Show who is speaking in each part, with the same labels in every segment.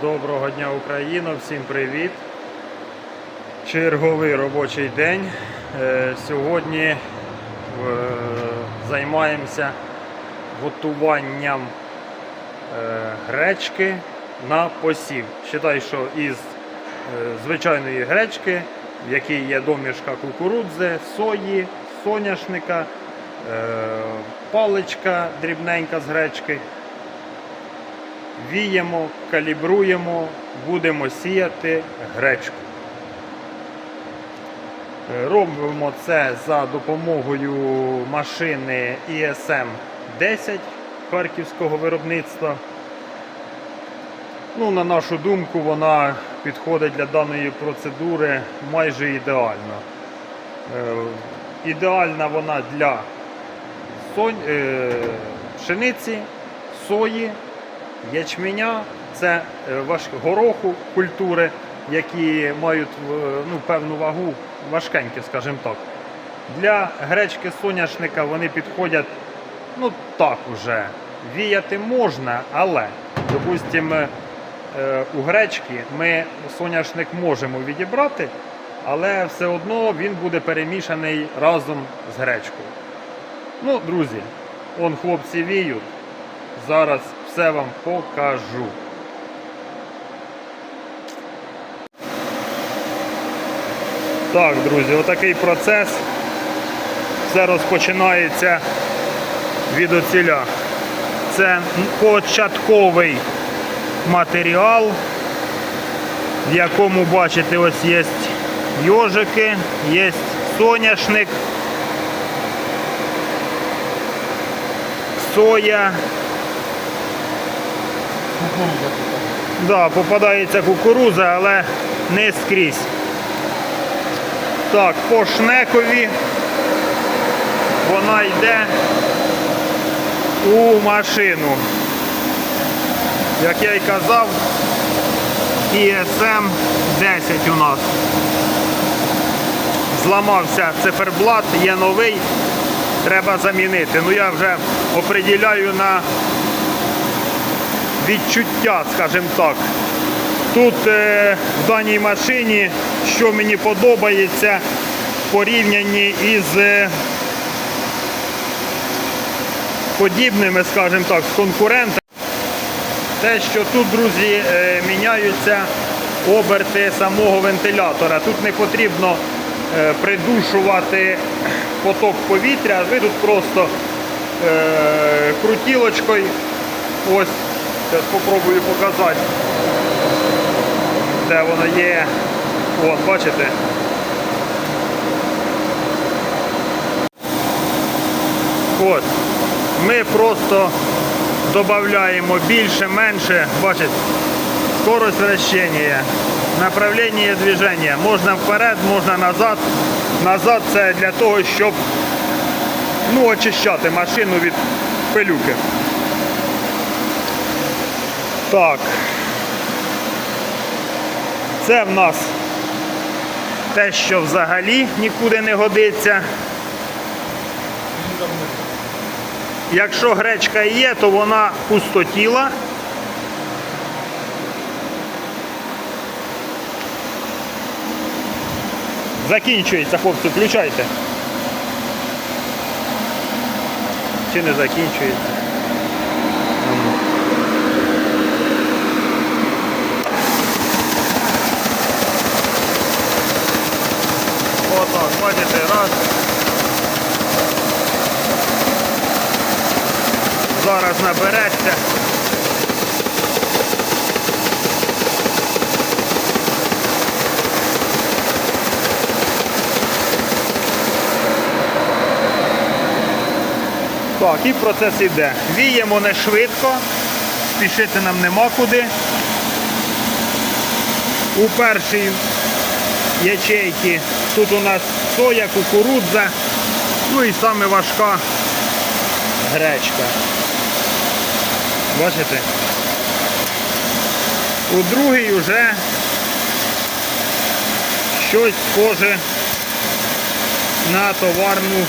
Speaker 1: Доброго дня Україна, всім привіт. Черговий робочий день. Е, Сьогодні е, займаємося готуванням е, гречки на посів. Считай, що із звичайної гречки, в якій є домішка кукурудзи, сої, соняшника, паличка дрібненька з гречки віємо, калібруємо, будемо сіяти гречку. Е, Робимо це за допомогою машини ESM 10 харківського виробництва. Ну, на нашу думку, вона підходить для даної процедури майже ідеально. Е, Ідеальна вона для сонь... е, пшениці, сої, ячменя, це е, важ... гороху культури, які мають е, ну, певну вагу, важкенькі, скажімо так. Для гречки соняшника вони підходять ну так уже. Віяти можна, але, допустимо, е, у гречки ми соняшник можемо відібрати, але все одно він буде перемішаний разом з гречкою. Ну, друзі, он хлопці віють. Зараз все вам покажу. Так, друзі, отакий процес. Все розпочинається від оціля. Це початковий матеріал, в якому, бачите, ось є йожики, є соняшник, соя. Да, попадається кукуруза, але не скрізь. Так, по шнекові вона йде у машину. Як я й казав, ISM 10 у нас. Зламався циферблат, є новий, треба замінити. Ну я вже оприділяю на відчуття, скажімо так. Тут е, в даній машині, що мені подобається в порівнянні із е, подібними, скажімо так, з конкурентами, те, що тут, друзі, е, міняються оберти самого вентилятора. Тут не потрібно придушувати поток повітря, ви тут просто крутілочкою, ось, зараз спробую показати де воно є. От, бачите? От. Ми просто додаємо більше, менше, бачите, скорость вращення, направлення движення. Можна вперед, можна назад. Назад це для того, щоб ну, очищати машину від пилюки. Так. Це в нас те, що взагалі нікуди не годиться. Якщо гречка є, то вона пустотіла. Закінчується, хлопці, включайте. Чи не закінчується? Бачите, раз. Зараз набереться. Так, і процес іде. Віємо не швидко, спішити нам нема куди. У першій ячейки. Тут у нас соя, кукурудза, ну і саме важка гречка. Бачите? У другій вже щось схоже на товарну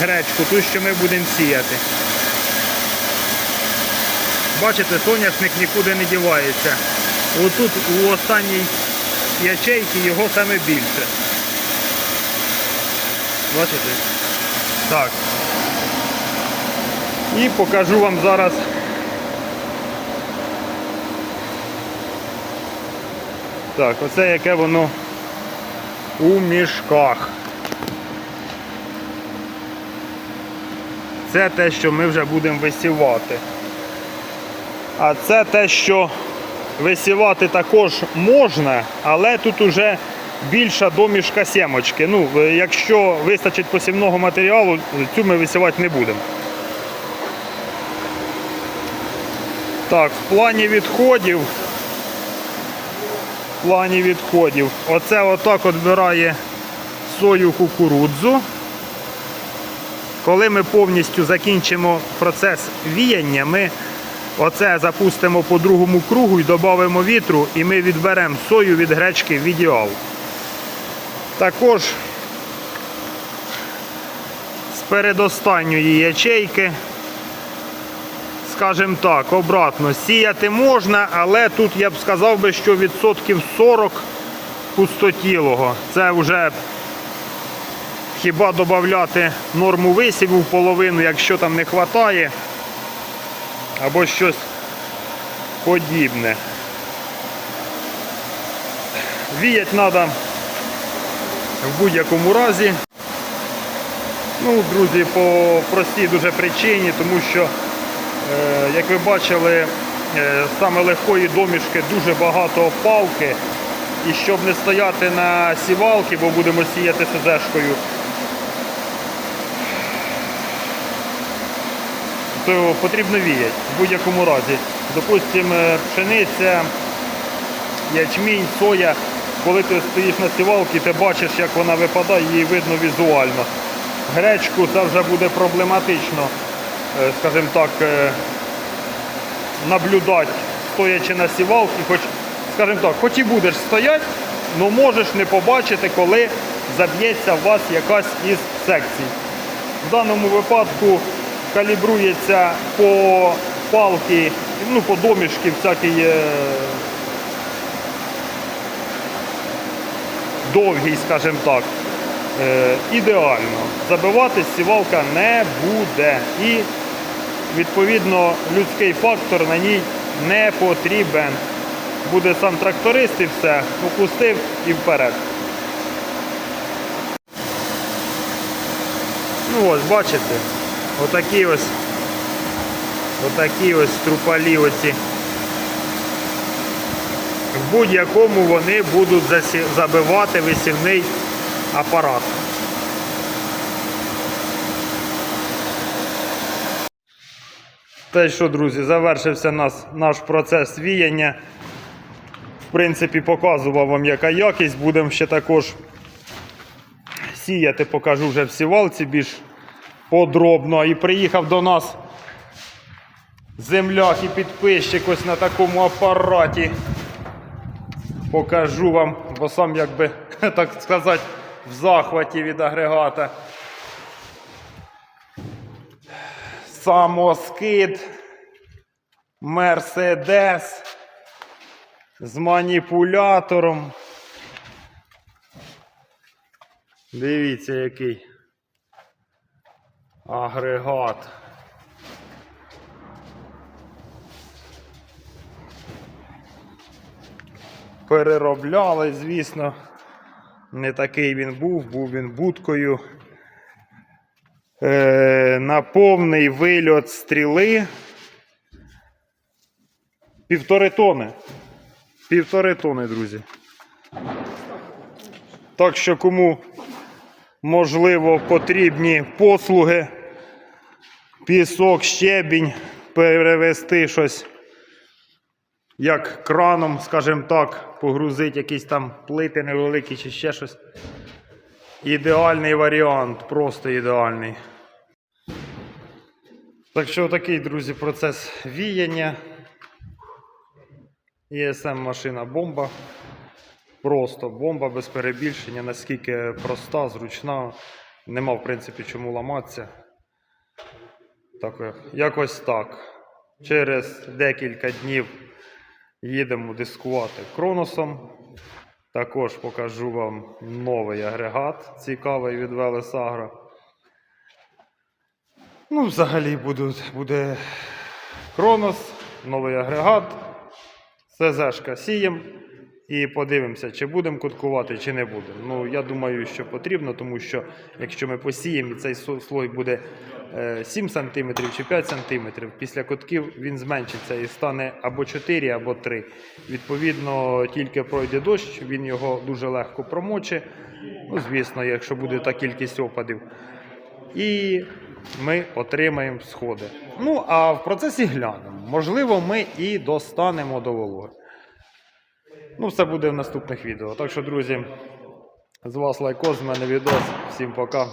Speaker 1: гречку, ту, що ми будемо сіяти. Бачите, соняшник нікуди не дівається. Отут у останній ячейці його саме більше. Бачите? Так. І покажу вам зараз. Так, оце яке воно у мішках. Це те, що ми вже будемо висівати. А це те, що висівати також можна, але тут уже більша домішка сімочки. Ну, е, якщо вистачить посівного матеріалу, цю ми висівати не будемо. Так, в плані відходів. В плані відходів. Оце отак відбирає сою кукурудзу. Коли ми повністю закінчимо процес віяння, ми оце запустимо по другому кругу і додамо вітру, і ми відберемо сою від гречки в ідеал. Також з передостанньої ячейки, скажімо так, обратно, сіяти можна, але тут я б сказав би, що відсотків 40 пустотілого. Це вже хіба додати норму висіву в половину, якщо там не вистачає, або щось подібне. Віять треба в будь-якому разі. Ну, друзі, по простій дуже причині, тому що, е, як ви бачили, е, саме легкої домішки дуже багато опалки. І щоб не стояти на сівалки, бо будемо сіяти СЗшкою, то потрібно віяти в будь-якому разі. Допустимо, пшениця, ячмінь, соя, коли ти стоїш на сівалці, ти бачиш, як вона випадає, її видно візуально. Гречку це вже буде проблематично, е, скажімо так, е, наблюдати, стоячи на сівалці, хоч, скажімо так, хоч і будеш стояти, але можеш не побачити, коли заб'ється у вас якась із секцій. В даному випадку калібрується по палки, ну, по домішки всякий довгий, скажімо так. Е, ідеально. Забивати сівалка не буде. І відповідно людський фактор на ній не потрібен. Буде сам тракторист і все, опустив і вперед. Ну ось, бачите, отакі ось, отакі ось трупалі оці. Будь-якому вони будуть забивати висівний апарат. Й що, друзі, завершився нас, наш процес віяння. В принципі, показував вам, яка якість. Будемо ще також сіяти, покажу вже в сівалці більш подробно. І приїхав до нас земляк і підписчик ось на такому апараті. Покажу вам, бо сам якби, так сказати, в захваті від агрегата. Самоскид. Мерседес з маніпулятором. Дивіться, який агрегат. Переробляли, звісно. Не такий він був, був він будкою. Е, на повний вильот стріли. Півтори тони. Півтори тони, друзі. Так що кому можливо потрібні послуги, пісок, щебінь, перевести щось як краном, скажімо так, погрузити якісь там плити невеликі чи ще щось. Ідеальний варіант, просто ідеальний. Так що такий, друзі, процес віяння. ЄСМ машина бомба. Просто бомба без перебільшення, наскільки проста, зручна. Нема, в принципі, чому ламатися. Так, якось так. Через декілька днів їдемо дискувати кроносом. Також покажу вам новий агрегат, цікавий від Велесагра. Ну, взагалі буде, буде Кронос, новий агрегат, СЗшка сієм і подивимося, чи будемо куткувати, чи не будемо. Ну, я думаю, що потрібно, тому що якщо ми посіємо цей слой буде е, 7 см чи 5 см, після кутків він зменшиться і стане або 4, або 3. Відповідно, тільки пройде дощ, він його дуже легко промоче. Ну, звісно, якщо буде та кількість опадів і ми отримаємо сходи. Ну, а в процесі глянемо. Можливо, ми і достанемо до вологи. Ну, все буде в наступних відео. Так що, друзі, з вас лайкос, з мене відос. Всім пока.